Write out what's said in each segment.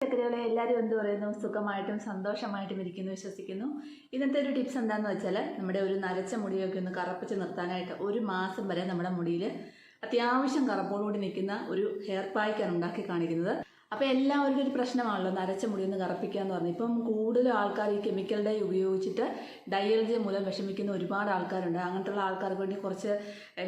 ചക്കരകളെ എല്ലാവരും എന്ത് പറയുന്നു? സുഖമായിട്ടും സന്തോഷമായിട്ടും ഇരിക്കുന്നു വിശ്വസിക്കുന്നു. ഇന്നത്തെ ഒരു ടിപ്സ് എന്താണെന്ന് വെച്ചാൽ നമ്മുടെ ഒരു നരച്ച മുടിയൊക്കെ ഒന്ന് കറപ്പിച്ച് നിർത്താനായിട്ട് ഒരു മാസം വരെ നമ്മുടെ മുടിയിൽ അത്യാവശ്യം കറപ്പോടുകൂടി നിൽക്കുന്ന ഒരു ഹെയർ പായ്ക്കാണ് ഉണ്ടാക്കി കാണിക്കുന്നത്. അപ്പോൾ എല്ലാവർക്കും ഒരു പ്രശ്നമാണല്ലോ നരച്ച മുടി ഒന്ന് കറപ്പിക്കുക എന്ന് പറഞ്ഞു. ഇപ്പം കൂടുതൽ ആൾക്കാർ ഈ കെമിക്കൽ ഡൈ ഉപയോഗിച്ചിട്ട് ഡയലജി മൂലം വിഷമിക്കുന്ന ഒരുപാട് ആൾക്കാരുണ്ട്. അങ്ങനത്തുള്ള ആൾക്കാർക്ക് വേണ്ടി കുറച്ച്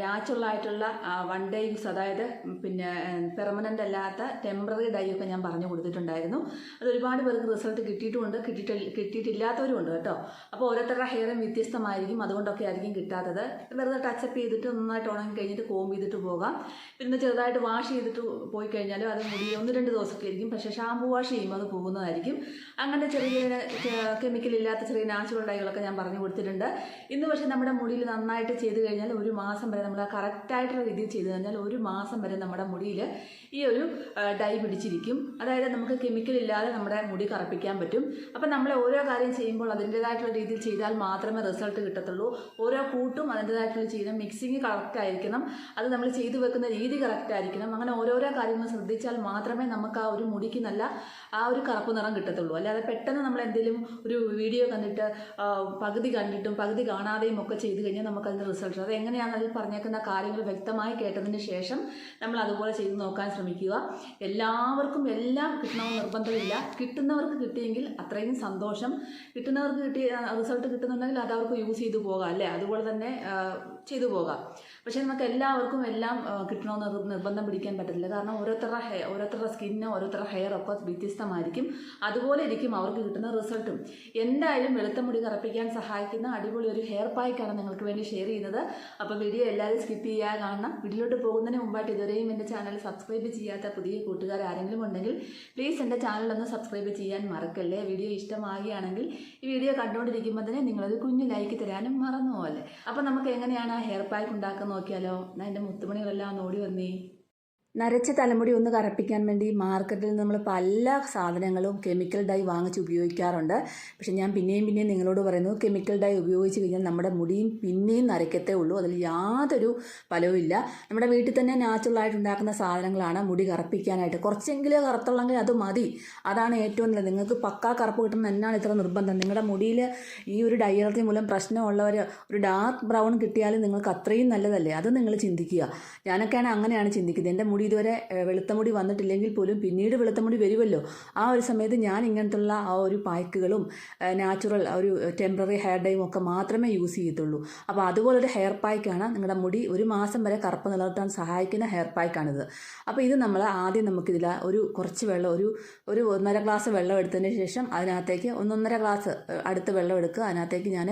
നാച്ചുറലായിട്ടുള്ള വൺ ഡേ യൂസ് അതായത് പിന്നെ പെർമനന്റ് അല്ലാത്ത ടെമ്പററി ഡൈ ഒക്കെ ഞാൻ പറഞ്ഞു കൊടുത്തിട്ടുണ്ടായിരുന്നു. അത് ഒരുപാട് പേർക്ക് റിസൾട്ട് കിട്ടിയിട്ടുമുണ്ട്. കിട്ടിയിട്ട് കിട്ടിയിട്ടില്ലാത്തവരും ഉണ്ട് കേട്ടോ. അപ്പോൾ ഓരോരുത്തരുടെ ഹെയറും വ്യത്യസ്തമായിരിക്കും. അതുകൊണ്ടൊക്കെ ആയിരിക്കും കിട്ടാത്തത്. വെറുതെ ടച്ചപ്പ് ചെയ്തിട്ട് നന്നായിട്ട് ഉണങ്ങി കഴിഞ്ഞിട്ട് കോമ്പ് ചെയ്തിട്ട് പോകാം. പിന്നെ ചെറുതായിട്ട് വാഷ് ചെയ്തിട്ട് പോയി കഴിഞ്ഞാലും അത് മുടി ഒന്ന് രണ്ട് ദിവസമൊക്കെ പക്ഷേ ഷാമ്പു വാഷ് ചെയ്യുമ്പോൾ അത് പോകുന്നതായിരിക്കും. അങ്ങനെ ചെറിയ കെമിക്കൽ ഇല്ലാത്ത ചെറിയ നാച്ചുറൽ ഡൈകളൊക്കെ ഞാൻ പറഞ്ഞു കൊടുത്തിട്ടുണ്ട്. ഇന്ന് പക്ഷേ നമ്മുടെ മുടിയിൽ നന്നായിട്ട് ചെയ്ത് കഴിഞ്ഞാൽ ഒരു മാസം വരെ നമ്മൾ കറക്റ്റായിട്ടുള്ള രീതിയിൽ ചെയ്ത് കഴിഞ്ഞാൽ ഒരു മാസം വരെ നമ്മുടെ മുടിയിൽ ഈ ഒരു ഡൈ പിടിച്ചിരിക്കും. അതായത് നമുക്ക് കെമിക്കൽ ഇല്ലാതെ നമ്മുടെ മുടി കറപ്പിക്കാൻ പറ്റും. അപ്പം നമ്മൾ ഓരോ കാര്യം ചെയ്യുമ്പോൾ അതിന്റേതായിട്ടുള്ള രീതിയിൽ ചെയ്താൽ മാത്രമേ റിസൾട്ട് കിട്ടത്തുള്ളൂ. ഓരോ കൂട്ടും അതിന്റേതായിട്ടുള്ള ചെയ്യണം മിക്സിങ് കറക്റ്റ് ആയിരിക്കണം. അത് നമ്മൾ ചെയ്തു വെക്കുന്ന രീതി കറക്റ്റ് ആയിരിക്കണം. അങ്ങനെ ഓരോരോ കാര്യങ്ങൾ ശ്രദ്ധിച്ചാൽ മാത്രമേ നമുക്ക് ആ ഒരു മുടിക്ക് നല്ല ആ ഒരു കറുപ്പ് നിറം കിട്ടത്തുള്ളൂ. അല്ലാതെ പെട്ടെന്ന് നമ്മൾ എന്തെങ്കിലും ഒരു വീഡിയോ കണ്ടിട്ട് പകുതി കണ്ടിട്ടും പകുതി കാണാതെയും ഒക്കെ ചെയ്ത് കഴിഞ്ഞാൽ നമുക്ക് അതിന്റെ റിസൾട്ട് അത് എങ്ങനെയാണ് അതിൽ പറഞ്ഞേക്കുന്ന കാര്യങ്ങൾ വ്യക്തമായി കേട്ടതിന് ശേഷം നമ്മൾ അതുപോലെ ചെയ്ത് നോക്കാൻ ശ്രമിക്കുക. എല്ലാവർക്കും എല്ലാം കിട്ടണമെന്ന് നിർബന്ധമില്ല. കിട്ടുന്നവർക്ക് കിട്ടിയെങ്കിൽ അത്രയും സന്തോഷം. കിട്ടുന്നവർക്ക് കിട്ടിയ റിസൾട്ട് കിട്ടുന്നുണ്ടെങ്കിൽ അത് അവർക്ക് യൂസ് ചെയ്തു പോകാം അല്ലേ? അതുപോലെ തന്നെ ചെയ്തു പോകാം. പക്ഷേ നമുക്ക് എല്ലാവർക്കും എല്ലാം കിട്ടണമെന്ന് നിർബന്ധം പിടിക്കാൻ പറ്റത്തില്ല. കാരണം ഓരോരുത്തരുടെ ഹെയർ ഓരോരുത്തരുടെ സ്കിന്ന് ഓരോരുത്തരുടെ ഹെയർ ഒക്കെ വ്യത്യസ്തമായിരിക്കും. അതുപോലെ ഇരിക്കും അവർക്ക് കിട്ടുന്ന റിസൾട്ടും എന്തായാലും വെളുത്ത മുടി കറപ്പിക്കാൻ സഹായിക്കുന്ന അടിപൊളി ഒരു ഹെയർ പായ്ക്കാണ് നിങ്ങൾക്ക് വേണ്ടി ഷെയർ ചെയ്യുന്നത്. അപ്പോൾ വീഡിയോ എല്ലാവരും സ്കിപ്പ് ചെയ്യാൻ കാണണം. വീഡിയോയിലോട്ട് പോകുന്നതിന് മുമ്പായിട്ട് ഇതുവരെയും എന്റെ ചാനൽ സബ്സ്ക്രൈബ് ചെയ്യാത്ത പുതിയ കൂട്ടുകാർ ആരെങ്കിലും ഉണ്ടെങ്കിൽ പ്ലീസ് എന്റെ ചാനലൊന്ന് സബ്സ്ക്രൈബ് ചെയ്യാൻ മറക്കല്ലേ? വീഡിയോ ഇഷ്ടമാകുകയാണെങ്കിൽ ഈ വീഡിയോ കണ്ടുകൊണ്ടിരിക്കുമ്പോൾ തന്നെ നിങ്ങളൊരു കുഞ്ഞു ലൈക്ക് തരാനും മറന്നു പോലെ അപ്പോൾ നമുക്ക് എങ്ങനെയാണ് ആ ഹെയർ പാക്ക് ഉണ്ടാക്കാൻ നോക്കിയാലോ? ഞാൻ എന്റെ മുത്തുമണികളെല്ലാം ഒന്ന് ഓടി വന്നേ. നരച്ച തലമുടി ഒന്ന് കറപ്പിക്കാൻ വേണ്ടി മാർക്കറ്റിൽ നമ്മൾ പല സാധനങ്ങളും കെമിക്കൽ ഡൈ വാങ്ങിച്ച് ഉപയോഗിക്കാറുണ്ട്. പക്ഷെ ഞാൻ പിന്നെയും പിന്നെയും നിങ്ങളോട് പറയുന്നു കെമിക്കൽ ഡൈ ഉപയോഗിച്ച് കഴിഞ്ഞാൽ നമ്മുടെ മുടിയും പിന്നെയും നരയ്ക്കത്തേ ഉള്ളൂ. അതിൽ യാതൊരു ഫലവും ഇല്ല. നമ്മുടെ വീട്ടിൽ തന്നെ നാച്ചുറലായിട്ട് ഉണ്ടാക്കുന്ന സാധനങ്ങളാണ് മുടി കറപ്പിക്കാനായിട്ട്. കുറച്ചെങ്കിലും കറുത്തുള്ളെങ്കിൽ അത് മതി. അതാണ് ഏറ്റവും നല്ലത്. നിങ്ങൾക്ക് പക്കാ കറുപ്പ് കിട്ടുന്ന എന്നാണ് ഇത്ര നിർബന്ധം. നിങ്ങളുടെ മുടിയിൽ ഈ ഒരു ഡയറക്റ്റ് മൂലം പ്രശ്നമുള്ളവർ ഒരു ഡാർക്ക് ബ്രൗൺ കിട്ടിയാലും നിങ്ങൾക്ക് അത്രയും നല്ലതല്ലേ? അത് നിങ്ങൾ ചിന്തിക്കുക. ഞാനൊക്കെയാണ് അങ്ങനെയാണ് ചിന്തിക്കുന്നത്. എന്റെ മുടി ഇതുവരെ വെളുത്തമുടി വെളുത്ത മുടി വന്നിട്ടില്ലെങ്കിൽ പോലും പിന്നീട് വെളുത്ത മുടി വരുമല്ലോ ആ ഒരു സമയത്ത് ഞാൻ ഇങ്ങനത്തുള്ള ആ ഒരു പായ്ക്കുകളും നാച്ചുറൽ ഒരു ടെമ്പററി ഹെയർ ഡൈയും ഒക്കെ മാത്രമേ യൂസ് ചെയ്യത്തുള്ളൂ. അപ്പോൾ അതുപോലൊരു ഹെയർ പായ്ക്കാണ് നിങ്ങളുടെ മുടി ഒരു മാസം വരെ കറുപ്പ് നിലനിർത്താൻ സഹായിക്കുന്ന ഹെയർ പായ്ക്കാണിത്. അപ്പോൾ ഇത് നമ്മൾ ആദ്യം നമുക്കിതിൽ ഒരു കുറച്ച് വെള്ളം ഒരു ഒരു ഒന്നര ഗ്ലാസ് വെള്ളം എടുത്തതിന് ശേഷം അതിനകത്തേക്ക് ഒന്നൊന്നര ഗ്ലാസ് അടുത്ത് വെള്ളം എടുക്കുക. അതിനകത്തേക്ക് ഞാൻ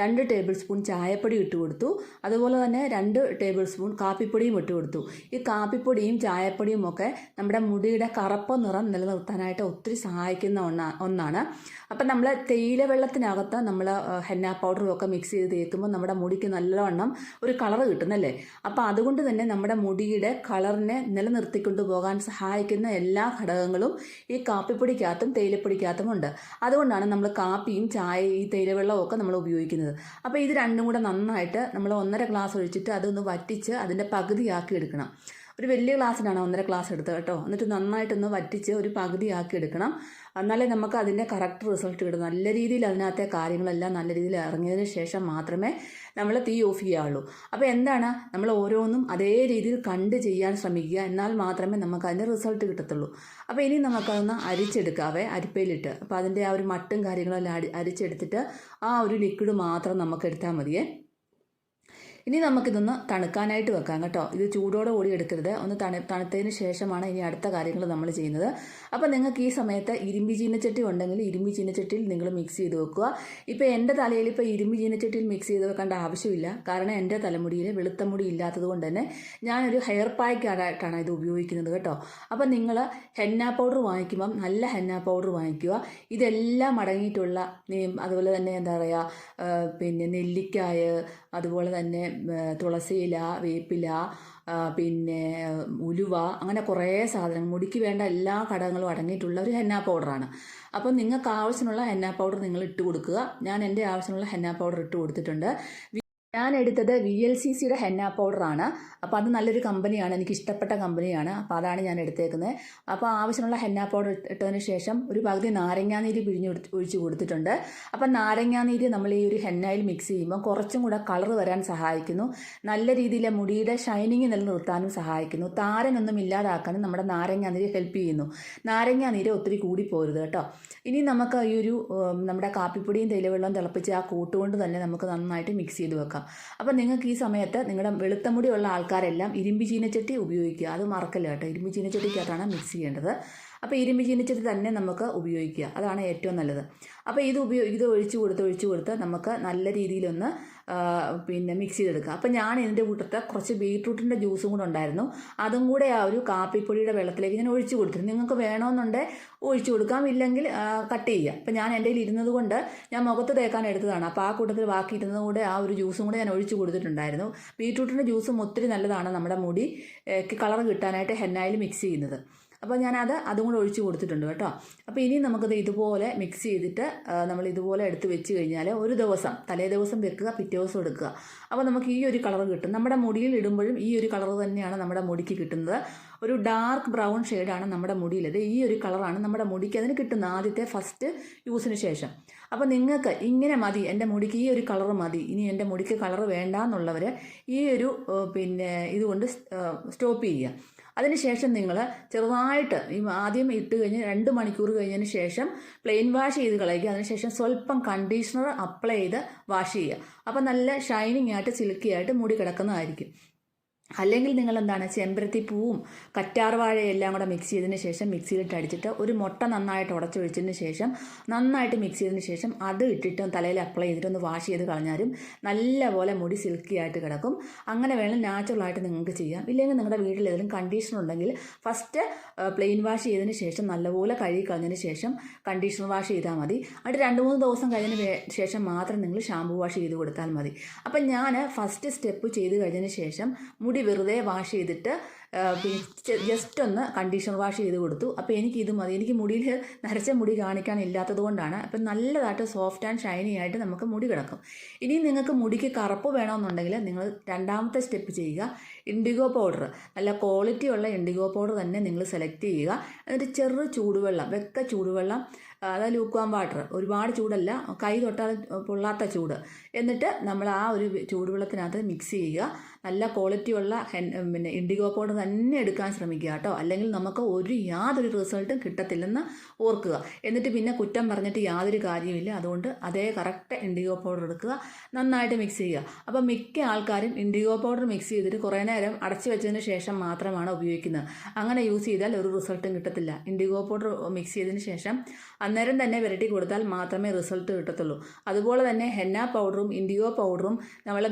രണ്ട് ടേബിൾ സ്പൂൺ ചായപ്പൊടി ഇട്ട് കൊടുത്തു. അതുപോലെ തന്നെ രണ്ട് ടേബിൾ സ്പൂൺ കാപ്പിപ്പൊടിയും ഇട്ട് കൊടുത്തു. ഈ കാപ്പിപ്പൊടിയും ചായപ്പൊടിയും ഒക്കെ നമ്മുടെ മുടിയുടെ കറുപ്പ് നിറം നിലനിർത്താനായിട്ട് ഒത്തിരി സഹായിക്കുന്ന ഒന്നാ ഒന്നാണ്. അപ്പം നമ്മൾ തേയില വെള്ളത്തിനകത്ത് നമ്മൾ ഹെന്ന പൗഡറും ഒക്കെ മിക്സ് ചെയ്ത് തേക്കുമ്പോൾ നമ്മുടെ മുടിക്ക് നല്ലവണ്ണം ഒരു കളർ കിട്ടുന്നല്ലേ? അപ്പോൾ അതുകൊണ്ട് തന്നെ നമ്മുടെ മുടിയുടെ കളറിനെ നിലനിർത്തിക്കൊണ്ട് പോകാൻ സഹായിക്കുന്ന എല്ലാ ഘടകങ്ങളും ഈ കാപ്പിപ്പൊടിക്കകത്തും തേയിലപ്പൊടിക്കകത്തും ഉണ്ട്. അതുകൊണ്ടാണ് നമ്മൾ കാപ്പിയും ചായ ഈ തേയിലവെള്ളവും ഒക്കെ നമ്മൾ ഉപയോഗിക്കുന്നത്. അപ്പോൾ ഇത് രണ്ടും കൂടെ നന്നായിട്ട് നമ്മൾ ഒന്നര ഗ്ലാസ് ഒഴിച്ചിട്ട് അതൊന്ന് വറ്റിച്ച് അതിന്റെ പകുതിയാക്കി എടുക്കണം. ഒരു വലിയ ഗ്ലാസ്സിനാണ് ഒന്നര ഗ്ലാസ് എടുത്തത് കേട്ടോ. എന്നിട്ട് നന്നായിട്ടൊന്ന് വറ്റിച്ച് ഒരു പകുതിയാക്കി എടുക്കണം. എന്നാലേ നമുക്ക് അതിന്റെ കറക്റ്റ് റിസൾട്ട് കിട്ടും. നല്ല രീതിയിൽ അതിനകത്തെ കാര്യങ്ങളെല്ലാം നല്ല രീതിയിൽ ഇറങ്ങിയതിന് ശേഷം മാത്രമേ നമ്മൾ തീ ഓഫ് ചെയ്യാവുള്ളൂ. അപ്പോൾ എന്താണ്? നമ്മൾ ഓരോന്നും അതേ രീതിയിൽ കണ്ട് ചെയ്യാൻ ശ്രമിക്കുക. എന്നാൽ മാത്രമേ നമുക്ക് അതിന്റെ റിസൾട്ട് കിട്ടത്തുള്ളൂ. അപ്പോൾ ഇനി നമുക്കതൊന്ന് അരിച്ചെടുക്കാവേ അരിപ്പയിലിട്ട്. അപ്പോൾ അതിന്റെ ആ ഒരു മട്ടും കാര്യങ്ങളെല്ലാം അരി അരിച്ചെടുത്തിട്ട് ആ ഒരു ലിക്വിഡ് മാത്രം നമുക്ക് എടുത്താൽ മതിയേ. ഇനി നമുക്കിതൊന്ന് തണുക്കാനായിട്ട് വെക്കാം കേട്ടോ. ഇത് ചൂടോടെ കൂടി എടുക്കരുത് ഒന്ന് തണു തണുത്തതിന് ശേഷമാണ് ഇനി അടുത്ത കാര്യങ്ങൾ നമ്മൾ ചെയ്യുന്നത്. അപ്പോൾ നിങ്ങൾക്ക് ഈ സമയത്ത് ഇരുമ്പി ചീനച്ചട്ടി ഉണ്ടെങ്കിൽ ഇരുമ്പി ചീനച്ചട്ടിയിൽ നിങ്ങൾ മിക്സ് ചെയ്ത് വെക്കുക. ഇപ്പോൾ എന്റെ തലയിൽ ഇപ്പോൾ ഇരുമ്പി ചീനച്ചട്ടിയിൽ മിക്സ് ചെയ്ത് വെക്കേണ്ട ആവശ്യമില്ല. കാരണം എന്റെ തലമുടിയിൽ വെളുത്ത മുടി ഇല്ലാത്തത് കൊണ്ട് തന്നെ ഞാനൊരു ഹെയർ പായ്ക്കായിട്ടാണ് ഇത് ഉപയോഗിക്കുന്നത് കേട്ടോ. അപ്പോൾ നിങ്ങൾ ഹെന്ന പൗഡർ വാങ്ങിക്കുമ്പം നല്ല ഹെന്ന പൗഡർ വാങ്ങിക്കുക. ഇതെല്ലാം അടങ്ങിയിട്ടുള്ള അതുപോലെ തന്നെ എന്താ പറയുക പിന്നെ നെല്ലിക്കായ അതുപോലെ തന്നെ തുളസിയില വേപ്പില പിന്നെ ഉലുവ അങ്ങനെ കുറേ സാധനങ്ങൾ. മുടിക്ക് വേണ്ട എല്ലാ ഘടകങ്ങളും അടങ്ങിയിട്ടുള്ള ഒരു ഹെന്ന പൗഡറാണ് അപ്പോൾ നിങ്ങൾക്ക് ആവശ്യമുള്ള ഹെന്ന പൗഡർ നിങ്ങൾ ഇട്ട് കൊടുക്കുക. ഞാൻ എന്റെ ആവശ്യമുള്ള ഹെന്ന പൗഡർ ഇട്ട് കൊടുത്തിട്ടുണ്ട്. ഞാൻ എടുത്തത് വി എൽ സി സിയുടെ ഹെന്ന പൗഡറാണ്. അപ്പോൾ അത് നല്ലൊരു കമ്പനിയാണ്. എനിക്ക് ഇഷ്ടപ്പെട്ട കമ്പനിയാണ്. അപ്പോൾ അതാണ് ഞാൻ എടുത്തേക്കുന്നത്. അപ്പോൾ ആവശ്യമുള്ള ഹെന്ന പൗഡർ ഇട്ടതിന് ശേഷം ഒരു പകുതി നാരങ്ങാനീര് പിഴിഞ്ഞ് ഒഴിച്ച് കൊടുത്തിട്ടുണ്ട്. അപ്പോൾ നാരങ്ങാനീര് നമ്മൾ ഈ ഒരു ഹെന്നയിൽ മിക്സ് ചെയ്യുമ്പോൾ കുറച്ചും കൂടെ കളർ വരാൻ സഹായിക്കുന്നു. നല്ല രീതിയിൽ മുടിയുടെ ഷൈനിങ് നിലനിർത്താനും സഹായിക്കുന്നു. താരനൊന്നും ഇല്ലാതാക്കാനും നമ്മുടെ നാരങ്ങാനീര് ഹെൽപ്പ് ചെയ്യുന്നു. നാരങ്ങാനീര് ഒത്തിരി കൂടി പോരുത് കേട്ടോ. ഇനി നമുക്ക് ഈ ഒരു നമ്മുടെ കാപ്പിപ്പൊടിയും തേയിലവെള്ളവും തിളപ്പിച്ച് ആ കൂട്ടുകൊണ്ട് തന്നെ നമുക്ക് നന്നായിട്ട് മിക്സ് ചെയ്ത് വെക്കാം. അപ്പം നിങ്ങൾക്ക് ഈ സമയത്ത് നിങ്ങളുടെ വെളുത്ത മുടിയുള്ള ആൾക്കാരെല്ലാം ഇരുമ്പ് ചീനച്ചട്ടി ഉപയോഗിക്കുക. അത് മറക്കല്ല കേട്ടോ. ഇരുമ്പ് ചീനച്ചട്ടിക്കകത്താണ് മിക്സ് ചെയ്യേണ്ടത്. അപ്പോൾ ഇരുമ്പ് ചീനിച്ചിട്ട് തന്നെ നമുക്ക് ഉപയോഗിക്കുക. അതാണ് ഏറ്റവും നല്ലത്. അപ്പോൾ ഇത് ഉപയോ ഇത് ഒഴിച്ചു കൊടുത്ത് ഒഴിച്ചു കൊടുത്ത് നമുക്ക് നല്ല രീതിയിലൊന്ന് പിന്നെ മിക്സ് ചെയ്തെടുക്കുക അപ്പോൾ ഞാൻ ഇതിന്റെ കൂട്ടത്ത് കുറച്ച് ബീട്രൂട്ടിന്റെ ജ്യൂസും കൂടെ ഉണ്ടായിരുന്നു. അതും കൂടെ ആ ഒരു കാപ്പിപ്പൊടിയുടെ വെള്ളത്തിലേക്ക് ഞാൻ ഒഴിച്ചു കൊടുത്തിരുന്നു. നിങ്ങൾക്ക് വേണമെന്നുണ്ടെങ്കിൽ ഒഴിച്ചു കൊടുക്കാം. ഇല്ലെങ്കിൽ കട്ട് ചെയ്യുക. അപ്പോൾ ഞാൻ എന്റെ കയ്യിൽ ഇരുന്നത് കൊണ്ട് ഞാൻ മുഖത്ത് തേക്കാൻ എടുത്തതാണ്. അപ്പോൾ ആ കൂട്ടത്തിൽ ബാക്കി ഇരുന്നത് കൂടെ ആ ഒരു ജ്യൂസും കൂടെ ഞാൻ ഒഴിച്ചു കൊടുത്തിട്ടുണ്ടായിരുന്നു. ബീട്രൂട്ടിന്റെ ജ്യൂസും ഒത്തിരി നല്ലതാണ് നമ്മുടെ മുടി കളർ കിട്ടാനായിട്ട് ഹെന്നായിൽ മിക്സ് ചെയ്യുന്നത്. അപ്പോൾ ഞാനത് അതും കൂടെ ഒഴിച്ച് കൊടുത്തിട്ടുണ്ട് കേട്ടോ. അപ്പോൾ ഇനി നമുക്കത് ഇതുപോലെ മിക്സ് ചെയ്തിട്ട് നമ്മൾ ഇതുപോലെ എടുത്ത് വെച്ച് കഴിഞ്ഞാൽ ഒരു ദിവസം തലേ ദിവസം വെക്കുക പിറ്റേ ദിവസം എടുക്കുക. അപ്പോൾ നമുക്ക് ഈ ഒരു കളർ കിട്ടും. നമ്മുടെ മുടിയിൽ ഇടുമ്പോഴും ഈ ഒരു കളർ തന്നെയാണ് നമ്മുടെ മുടിക്ക് കിട്ടുന്നത്. ഒരു ഡാർക്ക് ബ്രൗൺ ഷെയ്ഡാണ് നമ്മുടെ മുടിയിലത്. ഈ ഒരു കളറാണ് നമ്മുടെ മുടിക്ക് അതിന് കിട്ടുന്നത് ആദ്യത്തെ ഫസ്റ്റ് യൂസിന് ശേഷം. അപ്പോൾ നിങ്ങൾക്ക് ഇങ്ങനെ മതി എന്റെ മുടിക്ക് ഈ ഒരു കളർ മതി ഇനി എന്റെ മുടിക്ക് കളർ വേണ്ട എന്നുള്ളവർ ഈ ഒരു പിന്നെ ഇതുകൊണ്ട് സ്റ്റോപ്പ് ചെയ്യുക. അതിനുശേഷം നിങ്ങൾ ചെറുതായിട്ട് ഈ ആദ്യം ഇട്ട് കഴിഞ്ഞ് രണ്ട് മണിക്കൂർ കഴിഞ്ഞതിന് ശേഷം പ്ലെയിൻ വാഷ് ചെയ്ത് കളയുക. അതിനുശേഷം സ്വല്പം കണ്ടീഷണർ അപ്ലൈ ചെയ്ത് വാഷ് ചെയ്യുക. അപ്പോൾ നല്ല ഷൈനിങ് ആയിട്ട് സിൽക്കി ആയിട്ട് മുടി കിടക്കുന്നതായിരിക്കും. അല്ലെങ്കിൽ നിങ്ങൾ എന്താണ് ചെമ്പരത്തി പൂവും കറ്റാർ എല്ലാം കൂടെ മിക്സ് ചെയ്തതിന് ശേഷം മിക്സിയിലിട്ട് അടിച്ചിട്ട് ഒരു മുട്ട നന്നായിട്ട് ഉടച്ചൊഴിച്ചതിന് ശേഷം നന്നായിട്ട് മിക്സ് ചെയ്തതിന് ശേഷം അത് ഇട്ടിട്ട് തലയിൽ അപ്ലൈ ചെയ്തിട്ട് ഒന്ന് വാഷ് ചെയ്ത് കളഞ്ഞാലും നല്ലപോലെ മുടി സിൽക്കി ആയിട്ട് കിടക്കും. അങ്ങനെ വേണം നാച്ചുറലായിട്ട് നിങ്ങൾക്ക് ചെയ്യാം. ഇല്ലെങ്കിൽ നിങ്ങളുടെ വീട്ടിൽ ഏതെങ്കിലും കണ്ടീഷണർ ഉണ്ടെങ്കിൽ ഫസ്റ്റ് പ്ലെയിൻ വാഷ് ചെയ്തതിന് ശേഷം നല്ലപോലെ കഴുകി കളഞ്ഞതിന് ശേഷം കണ്ടീഷണർ വാഷ് ചെയ്താൽ മതി. എന്നിട്ട് രണ്ട് മൂന്ന് ദിവസം കഴിഞ്ഞതിന് ശേഷം മാത്രം നിങ്ങൾ ഷാമ്പു വാഷ് ചെയ്ത് കൊടുത്താൽ മതി. അപ്പം ഞാൻ ഫസ്റ്റ് സ്റ്റെപ്പ് ചെയ്ത് കഴിഞ്ഞതിന് ശേഷം മുടി വെറുതെ വാഷ് ചെയ്തിട്ട് ജസ്റ്റ് ഒന്ന് കണ്ടീഷണർ വാഷ് ചെയ്ത് കൊടുത്തു. അപ്പോൾ എനിക്ക് ഇത് മതി. എനിക്ക് മുടിയിൽ നരച്ച മുടി കാണിക്കാൻ ഇല്ലാത്തത് കൊണ്ടാണ്. അപ്പം നല്ലതായിട്ട് സോഫ്റ്റ് ആൻഡ് ഷൈനി ആയിട്ട് നമുക്ക് മുടി കിടക്കും. ഇനി നിങ്ങൾക്ക് മുടിക്ക് കറുപ്പ് വേണമെന്നുണ്ടെങ്കിൽ നിങ്ങൾ രണ്ടാമത്തെ സ്റ്റെപ്പ് ചെയ്യുക. ഇൻഡിഗോ പൗഡർ നല്ല ക്വാളിറ്റി ഉള്ള ഇൻഡിഗോ പൗഡർ തന്നെ നിങ്ങൾ സെലക്ട് ചെയ്യുക. എന്നിട്ട് ചെറു ചൂടുവെള്ളം വെക്ക ചൂടുവെള്ളം അതായത് ലൂക്വാം വാട്ടർ ഒരുപാട് ചൂടല്ല കൈ തൊട്ടാൽ പൊള്ളാത്ത ചൂട്. എന്നിട്ട് നമ്മൾ ആ ഒരു ചൂടുവെള്ളത്തിനകത്ത് മിക്സ് ചെയ്യുക. നല്ല ക്വാളിറ്റിയുള്ള പിന്നെ ഇൻഡിഗോ പൗഡർ തന്നെ എടുക്കാൻ ശ്രമിക്കുക കേട്ടോ. അല്ലെങ്കിൽ നമുക്ക് ഒരു യാതൊരു റിസൾട്ടും കിട്ടത്തില്ലെന്ന് ഓർക്കുക. എന്നിട്ട് പിന്നെ കുറ്റം പറഞ്ഞിട്ട് യാതൊരു കാര്യമില്ല അതുകൊണ്ട് അതേ കറക്റ്റ് ഇൻഡിഗോ പൗഡർ എടുക്കുക. നന്നായിട്ട് മിക്സ് ചെയ്യുക. അപ്പോൾ മിക്ക ആൾക്കാരും ഇൻഡിഗോ പൗഡർ മിക്സ് ചെയ്തിട്ട് കുറേ നേരം അടച്ചു വെച്ചതിന് ശേഷം മാത്രമാണ് ഉപയോഗിക്കുന്നത്. അങ്ങനെ യൂസ് ചെയ്താൽ ഒരു റിസൾട്ടും കിട്ടത്തില്ല. ഇൻഡിഗോ പൗഡർ മിക്സ് ചെയ്തതിന് ശേഷം അന്നേരം തന്നെ വിരട്ടി കൊടുത്താൽ മാത്രമേ റിസൾട്ട് കിട്ടത്തുള്ളൂ. അതുപോലെ തന്നെ ഹെന്ന പൗഡറും ഇൻഡിഗോ പൗഡറും നമ്മൾ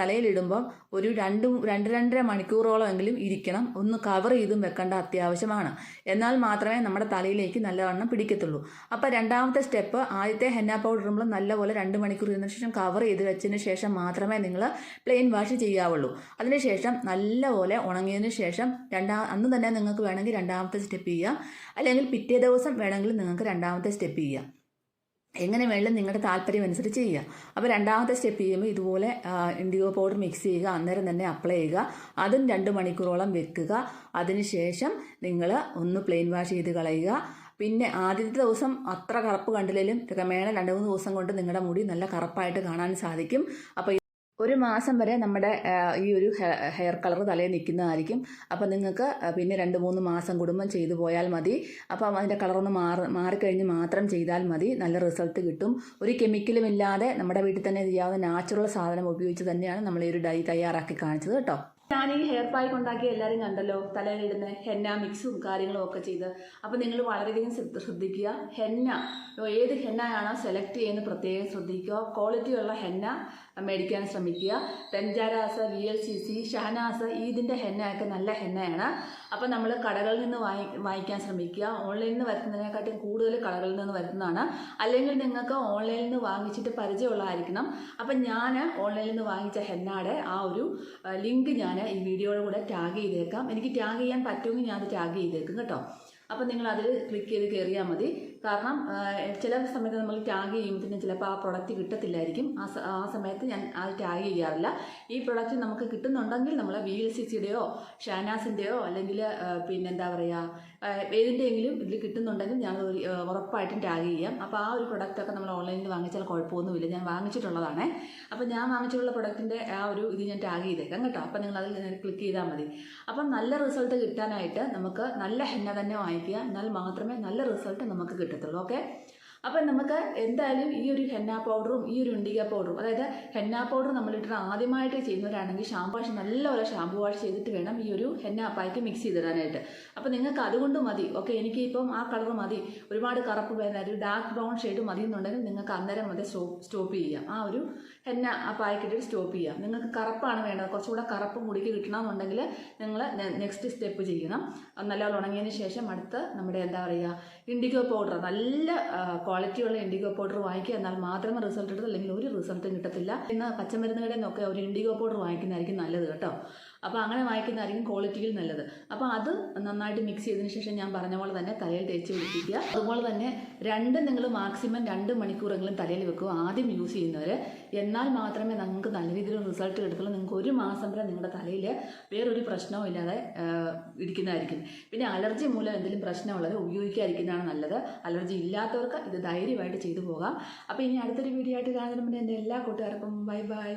തലയിലിടുമ്പം ഒരു രണ്ട് രണ്ട് രണ്ടര മണിക്കൂറോളം എങ്കിലും ഇരിക്കണം ഒന്ന് കവർ ചെയ്തും വെക്കേണ്ട അത്യാവശ്യമാണ്. എന്നാൽ മാത്രമേ നമ്മുടെ തലയിലേക്ക് നല്ലവണ്ണം പിടിക്കത്തുള്ളൂ. അപ്പോൾ രണ്ടാമത്തെ സ്റ്റെപ്പ് ആദ്യത്തെ ഹെന്ന പൗഡർ നമ്മൾ നല്ലപോലെ രണ്ട് മണിക്കൂർ ഇരുന്നതിന് ശേഷം കവർ ചെയ്ത് വെച്ചതിന് ശേഷം മാത്രമേ നിങ്ങൾ പ്ലെയിൻ വാഷ് ചെയ്യാവുള്ളൂ. അതിനുശേഷം നല്ലപോലെ ഉണങ്ങിയതിന് ശേഷം രണ്ടാം അന്ന് തന്നെ നിങ്ങൾക്ക് വേണമെങ്കിൽ രണ്ടാമത്തെ സ്റ്റെപ്പ് ചെയ്യാം അല്ലെങ്കിൽ പിറ്റേ ദിവസം വേണമെങ്കിൽ നിങ്ങൾക്ക് രണ്ടാമത്തെ സ്റ്റെപ്പ് ചെയ്യാം എങ്ങനെ വേണമെങ്കിലും നിങ്ങളുടെ താല്പര്യം അനുസരിച്ച് ചെയ്യുക. അപ്പോൾ രണ്ടാമത്തെ സ്റ്റെപ്പ് ചെയ്യുമ്പോൾ ഇതുപോലെ ഇൻഡിഗോ പൗഡർ മിക്സ് ചെയ്യുക അന്നേരം തന്നെ അപ്ലൈ ചെയ്യുക. അതും രണ്ട് മണിക്കൂറോളം വെക്കുക. അതിനുശേഷം നിങ്ങൾ ഒന്ന് പ്ലെയിൻ വാഷ് ചെയ്ത് കളയുക. പിന്നെ ആദ്യത്തെ ദിവസം അത്ര കറുപ്പ് കണ്ടില്ലെങ്കിലും ക്രമേണ രണ്ട് മൂന്ന് ദിവസം കൊണ്ട് നിങ്ങളുടെ മുടി നല്ല കറുപ്പായിട്ട് കാണാൻ സാധിക്കും. അപ്പോൾ ഒരു മാസം വരെ നമ്മുടെ ഈ ഒരു ഹെയർ കളർ തലയിൽ നിൽക്കുന്നതായിരിക്കും. അപ്പോൾ നിങ്ങൾക്ക് പിന്നെ രണ്ട് മൂന്ന് മാസം കുടുംബം ചെയ്തു പോയാൽ മതി. അപ്പം അതിന്റെ കളറൊന്ന് മാറി മാറിക്കഴിഞ്ഞ് മാത്രം ചെയ്താൽ മതി. നല്ല റിസൾട്ട് കിട്ടും. ഒരു കെമിക്കലും ഇല്ലാതെ നമ്മുടെ വീട്ടിൽ തന്നെ ചെയ്യാവുന്ന നാച്ചുറൽ സാധനം ഉപയോഗിച്ച് തന്നെയാണ് നമ്മൾ ഈ ഒരു ഡൈ തയ്യാറാക്കി കാണിച്ചത് കേട്ടോ. ഞാൻ ഈ ഹെയർ പാക്ക് ഉണ്ടാക്കി എല്ലാവരും കണ്ടല്ലോ തലയിലിടുന്ന ഹെന്ന മിക്സും കാര്യങ്ങളും ഒക്കെ ചെയ്ത്. അപ്പോൾ നിങ്ങൾ വളരെയധികം ശ്രദ്ധ- ശ്രദ്ധിക്കുക. ഹെന്ന ഏത് ഹെന്നയാണോ സെലക്ട് ചെയ്യുന്നത് പ്രത്യേകം ശ്രദ്ധിക്കുക. ക്വാളിറ്റിയുള്ള ഹെന്ന മേടിക്കാൻ ശ്രമിക്കുക. Banjaras V L C C Shahnaz ഇതിന്റെ ഹെന്നയൊക്കെ നല്ല ഹെന്നയാണ്. അപ്പോൾ നമ്മൾ കടകളിൽ നിന്ന് വാങ്ങി വാങ്ങിക്കാൻ ശ്രമിക്കുക. ഓൺലൈനിൽ നിന്ന് വരുത്തുന്നതിനെക്കാട്ടും കൂടുതൽ കടകളിൽ നിന്ന് വരുന്നതാണ് അല്ലെങ്കിൽ നിങ്ങൾക്ക് ഓൺലൈനിൽ നിന്ന് വാങ്ങിച്ചിട്ട് പരിചയമുള്ളതായിരിക്കണം. അപ്പം ഞാൻ ഓൺലൈനിൽ നിന്ന് വാങ്ങിച്ച ഹെന്നയുടെ ആ ഒരു ലിങ്ക് ഞാൻ ഈ വീഡിയോയുടെ കൂടെ ടാഗ് ചെയ്തേക്കാം. എനിക്ക് ടാഗ് ചെയ്യാൻ പറ്റുമെങ്കിൽ ഞാൻ അത് ടാഗ് ചെയ്തേക്കും കേട്ടോ. അപ്പം നിങ്ങൾ അതിൽ ക്ലിക്ക് ചെയ്ത് കയറിയാൽ മതി. കാരണം ചില സമയത്ത് നമ്മൾ ടാഗ് ചെയ്യുമ്പോഴത്തേനും ചിലപ്പോൾ ആ പ്രൊഡക്റ്റ് കിട്ടത്തില്ലായിരിക്കും. ആ ആ സമയത്ത് ഞാൻ ആ ടാഗ് ചെയ്യാറില്ല. ഈ പ്രൊഡക്റ്റ് നമുക്ക് കിട്ടുന്നുണ്ടെങ്കിൽ നമ്മൾ വി എൽ സി സിയുടെയോ ഷാനാസിന്റെയോ അല്ലെങ്കിൽ പിന്നെന്താ പറയുക ഏതിന്റെയെങ്കിലും ഇതിൽ കിട്ടുന്നുണ്ടെങ്കിൽ ഞാൻ ഉറപ്പായിട്ടും ടാഗ് ചെയ്യാം. അപ്പോൾ ആ ഒരു പ്രൊഡക്റ്റൊക്കെ നമ്മൾ ഓൺലൈനിൽ വാങ്ങിച്ചാൽ കുഴപ്പമൊന്നുമില്ല. ഞാൻ വാങ്ങിച്ചിട്ടുള്ളതാണ്. അപ്പോൾ ഞാൻ വാങ്ങിച്ചിട്ടുള്ള പ്രൊഡക്റ്റിന്റെ ആ ഒരു ഇത് ഞാൻ ടാഗ് ചെയ്തേക്കാം കേട്ടോ. അപ്പോൾ നിങ്ങൾ അതിൽ ക്ലിക്ക് ചെയ്താൽ മതി. അപ്പം നല്ല റിസൾട്ട് കിട്ടാനായിട്ട് നമുക്ക് നല്ല ഹെന്ന തന്നെ വാങ്ങിക്കുക. എന്നാൽ മാത്രമേ നല്ല റിസൾട്ട് നമുക്ക് കിട്ടത്തുള്ളൂ ഓക്കെ അപ്പം നമുക്ക് എന്തായാലും ഈ ഒരു ഹെന്ന പൗഡറും ഈ ഒരു ഉണ്ടിക പൗഡറും അതായത് ഹെന്ന പൗഡർ നമ്മളിട്ട് ആദ്യമായിട്ട് ചെയ്യുന്നവരാണെങ്കിൽ ഷാമ്പു വാഷ് നല്ലപോലെ ഷാമ്പു വാഷ് ചെയ്തിട്ട് വേണം ഈ ഒരു ഹെന്ന അപ്പായ്ക്ക് മിക്സ് ചെയ്തിടാനായിട്ട്. അപ്പം നിങ്ങൾക്ക് അതുകൊണ്ട് മതി ഓക്കെ എനിക്ക് ഇപ്പം ആ കളർ മതി ഒരുപാട് കറുപ്പ് ഒരു ഡാർക്ക് ബ്രൗൺ ഷെയ്ഡ് മതി എന്നുണ്ടെങ്കിൽ നിങ്ങൾക്ക് അന്നേരം മതി സ്റ്റോപ്പ് ചെയ്യാം. ആ ഒരു ഹെന്ന ആ പാക്കറ്റിൽ സ്റ്റോപ്പ് ചെയ്യാം നിങ്ങൾക്ക് കറുപ്പാണ് വേണ്ടത്. കുറച്ചുകൂടെ കറുപ്പ് മുടിക്ക് കിട്ടണമെന്നുണ്ടെങ്കിൽ നിങ്ങൾ നെക്സ്റ്റ് സ്റ്റെപ്പ് ചെയ്യണം. നല്ലപോലെ ഉണങ്ങിയതിന് ശേഷം അടുത്ത് നമ്മുടെ എന്താ പറയുക ഇൻഡിഗോ പൗഡർ. നല്ല ക്വാളിറ്റിയുള്ള ഇൻഡിഗോ പൗഡർ വാങ്ങിക്കുക എന്നാൽ മാത്രമേ റിസൾട്ട് കിട്ടൂ അല്ലെങ്കിൽ ഒരു റിസൾട്ടും കിട്ടത്തില്ല. ഇന്ന് പച്ചമരുന്നുകളിൽ നിന്നൊക്കെ ഒരു ഇൻഡിഗോ പൗഡർ വാങ്ങിക്കുന്നതായിരിക്കും നല്ലത് കേട്ടോ. അപ്പോൾ അങ്ങനെ വായിക്കുന്നതായിരിക്കും ക്വാളിറ്റിയിൽ നല്ലത്. അപ്പോൾ അത് നന്നായിട്ട് മിക്സ് ചെയ്തതിന് ശേഷം ഞാൻ പറഞ്ഞ പോലെ തന്നെ തലയിൽ തേച്ച് പിടിപ്പിക്കുക. അതുപോലെ തന്നെ രണ്ട് നിങ്ങൾ മാക്സിമം രണ്ട് മണിക്കൂറെങ്കിലും തലയിൽ വെക്കുക ആദ്യം യൂസ് ചെയ്യുന്നവർ എന്നാൽ മാത്രമേ നിങ്ങൾക്ക് നല്ല രീതിയിൽ റിസൾട്ട് കിട്ടത്തുള്ളൂ. നിങ്ങൾക്ക് ഒരു മാസം വരെ നിങ്ങളുടെ തലയിൽ വേറൊരു പ്രശ്നവും ഇല്ലാതെ ഇരിക്കുന്നതായിരിക്കും. പിന്നെ അലർജി മൂലം എന്തെങ്കിലും പ്രശ്നമുള്ളത് ഉപയോഗിക്കാതിരിക്കുന്നതാണ് നല്ലത്. അലർജി ഇല്ലാത്തവർക്ക് ഇത് ധൈര്യമായിട്ട് ചെയ്തു പോകാം. അപ്പോൾ ഇനി അടുത്തൊരു വീഡിയോ ആയിട്ട് കാണുന്നതിന് മുന്നേ എന്റെ എല്ലാ കൂട്ടുകാർക്കും ബൈ ബൈ